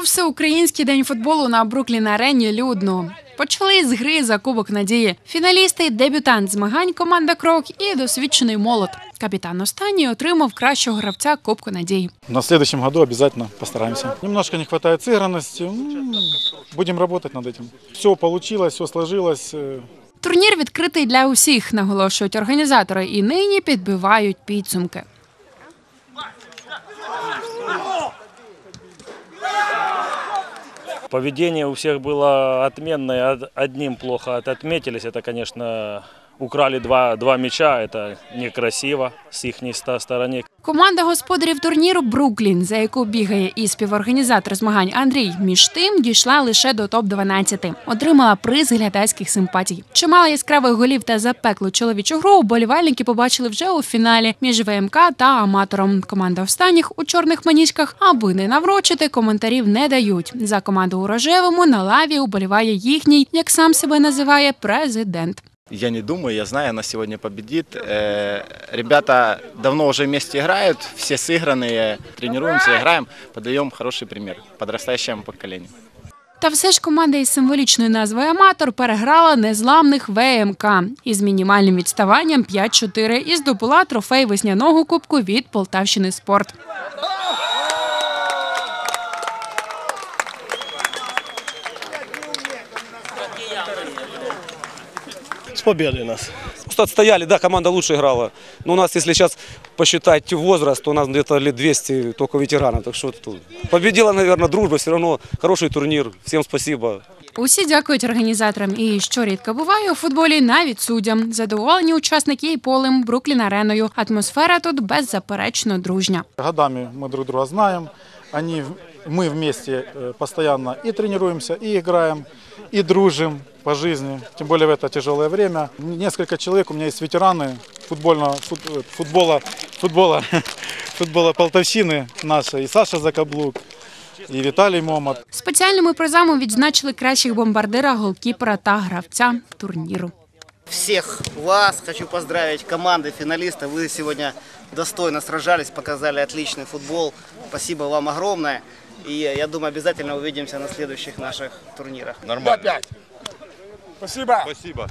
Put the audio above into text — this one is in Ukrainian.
всеукраїнський день футболу на Бруклін арені людно. Почали з гри за Кубок Надії. Фіналісти, дебютант змагань команда Крок і досвідчений молот. Капітан останній отримав кращого гравця Кубку Надії. На следующем году обязательно постараемся. Немножко не хватает сыгранности. М, Будем работать над этим. Все получилось, все сложилось. Э, Турнір відкритий для усіх, наголошують організатори, і нині підбивають підсумки. Поведение у всех было отменное, од- одним плохо отметились. Это, конечно, украли два, два мяча, это некрасиво с их стороны. Команда господарів турніру Бруклін, за яку бігає і співорганізатор змагань Андрій, між тим дійшла лише до топ 12 Отримала приз глядацьких симпатій. Чимало яскравих голів та запеклу чоловічу гру вболівальники побачили вже у фіналі між ВМК та аматором. Команда останніх у чорних маніжках, аби не наврочити, коментарів не дають. За команду у рожевому на лаві уболіває їхній, як сам себе називає, президент Я не думаю, я знаю, она сегодня победит. Э, Ребята давно уже вместе играют, все сыгранные, тренируемся, играем, подаем хороший пример подрастающему поколению. Та все ж команда із символічною назвою Аматор переграла незламних ВМК із мінімальним відставанням 5-4 і здобула трофей весняного кубку від Полтавщини Спорт. С победой нас. Просто отстояли, да, команда лучше играла. Но у нас, если сейчас посчитать возраст, то у нас где-то лет 200 только ветеранов. Так что тут победила, наверное, дружба. Все равно хороший турнир. Всем спасибо. Усі дякують організаторам. І що рідко буває у футболі, навіть суддям. Задоволені учасники і полем Бруклін ареною. Атмосфера тут беззаперечно дружня. Годами мы друг друга знаем. Они, в- мы вместе э, постоянно и тренируемся, и играем, и дружим по жизни. Тем более в это тяжелое время. Несколько человек, у меня есть ветераны футбольного, фут- э, футбола, футбола, футбола Полтавщины нашей. И Саша Закаблук, и Виталий Момот. Спеціальними призами відзначили кращих бомбардира, голкіпера та гравця турніру. Всех вас хочу поздравить, команды финалистов. Вы сегодня достойно сражались, показали отличный футбол. Спасибо вам огромное. И я думаю, обязательно увидимся на следующих наших турнирах. Спасибо.